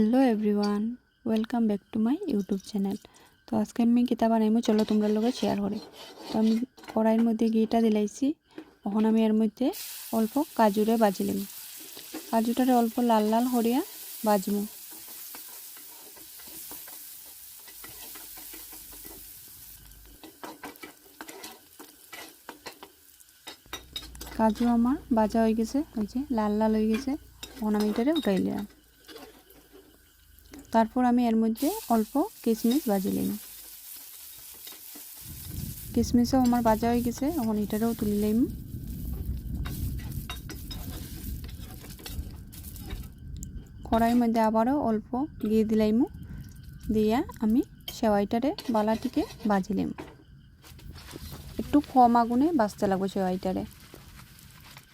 Hello everyone welcome back to my YouTube channel তো আজকে আমি কিতা বানাইমু চলো তোমরা লোকে শেয়ার করে। তো আমি কড়াইয়ের মধ্যে ঘিটা দিলাইছি তখন আমি এর মধ্যে অল্প কাজুরে বাজিলাম কাজুটারে অল্প লাল লাল হরিয়া বাজমু কাজু আমার বাজা হয়ে গেছে, ওই যে লাল লাল হয়ে গেছে তখন আমি এটারে উঠাই নিলাম। তারপর আমি এর মধ্যে অল্প কিশমিশ বাজিলাম কিশমিশও আমার বাজা হয়ে গেছে, এখন এটারেও তুলিলাম কড়াইয়ের মধ্যে আবারও অল্প ঘি দিলাইমু দিয়া আমি সেওয়াইটারে বালাটিকে বাজিলাম একটু কম আগুনে বাঁচতে লাগবে সেওয়াইটারে,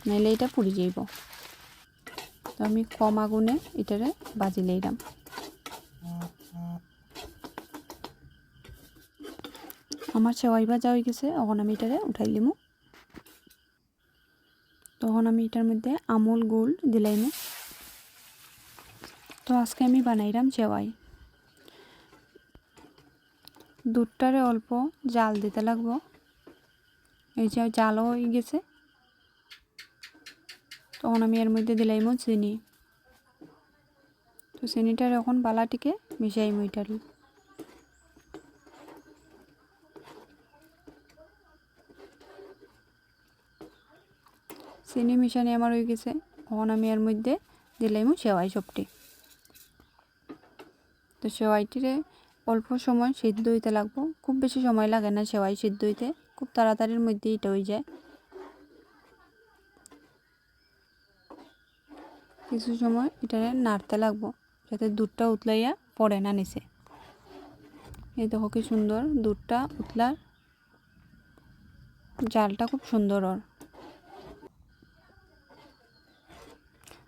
নাইলে এটা পুড়ে যাইব। তো আমি কম আগুনে এটারে বাজি আমার সেওয়াই ভাজা হয়ে গেছে এখন আমি এটারে উঠাই লিমু। তখন আমি এটার মধ্যে আমুল গুল দিলাইমু তো আজকে আমি বানাইলাম সেওয়াই। দুধটারে অল্প জাল দিতে লাগবো। এই যে জালও হয়ে গেছে। তখন আমি এর মধ্যে দিলাইমো চিনি। তো চিনিটার এখন বালাটিকে মিশাইমো এটার। চিনি মিশানি আমার হয়ে গেছে। এখন আমি এর মধ্যে দিলাইমো সেওয়াই সবটি। তো সেওয়াইটিরে অল্প সময় সিদ্ধ হইতে লাগবো। খুব বেশি সময় লাগে না সেওয়াই সিদ্ধ হইতে। খুব তাড়াতাড়ির মধ্যে এটা হয়ে যায়। কিছু সময় এটা নাড়তে লাগবো যাতে দুধটা উতলাইয়া পড়ে না নিচে। এই দেখো কি সুন্দর দুধটা উতলার। জালটা খুব সুন্দর ওর।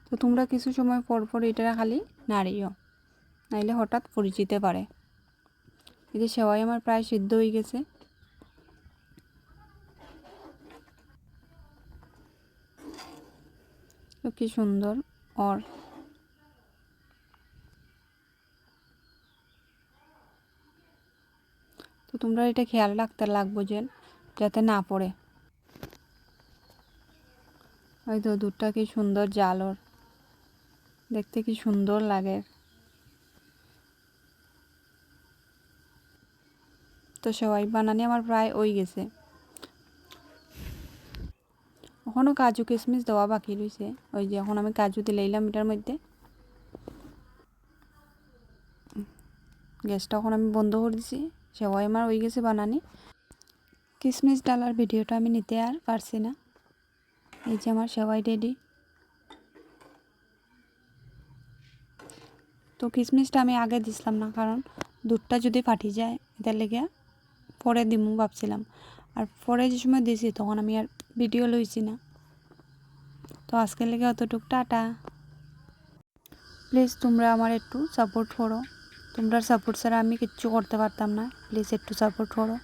তো তোমরা কিছু সময় পর পর এটা খালি নাড়িও। নাইলে হঠাৎ পড়ে যেতে পারে এই যে সেওয়াই আমার প্রায় সিদ্ধ হয়ে গেছে। কি সুন্দর ওর তো তোমরা এটা খেয়াল রাখতে লাগবো যে যাতে না পড়ে। ওই তো দুধটা কি সুন্দর জাল ওর। দেখতে কি সুন্দর লাগে। তো সবাই বানানি আমার প্রায় ওই গেছে। এখনও কাজু কিশমিশ দেওয়া বাকি রয়েছে। ওই যে এখন আমি কাজু দিলাইলাম এটার মধ্যে। গ্যাসটা এখন আমি বন্ধ করে দিছি। সেবাই আমার হয়ে গেছে বানানি। কিশমিশ ডালার ভিডিওটা আমি নিতে আর পারছি না। এই যে আমার সেবাই রেডি তো কিশমিশটা আমি আগে দিছিলাম না, কারণ দুধটা যদি ফাটি যায় এটার লেগে পরে দিমু ভাবছিলাম। আর পরে যে সময় দিছি তখন আমি আর ভিডিও লইছি না। তো আজকের লেগে অতটুক, টাটা। প্লিজ তোমরা আমার একটু সাপোর্ট করো। তোমরা সাপোর্ট ছাড়া আমি কিচ্ছু করতে পারতাম না। প্লিজ একটু সাপোর্ট করো।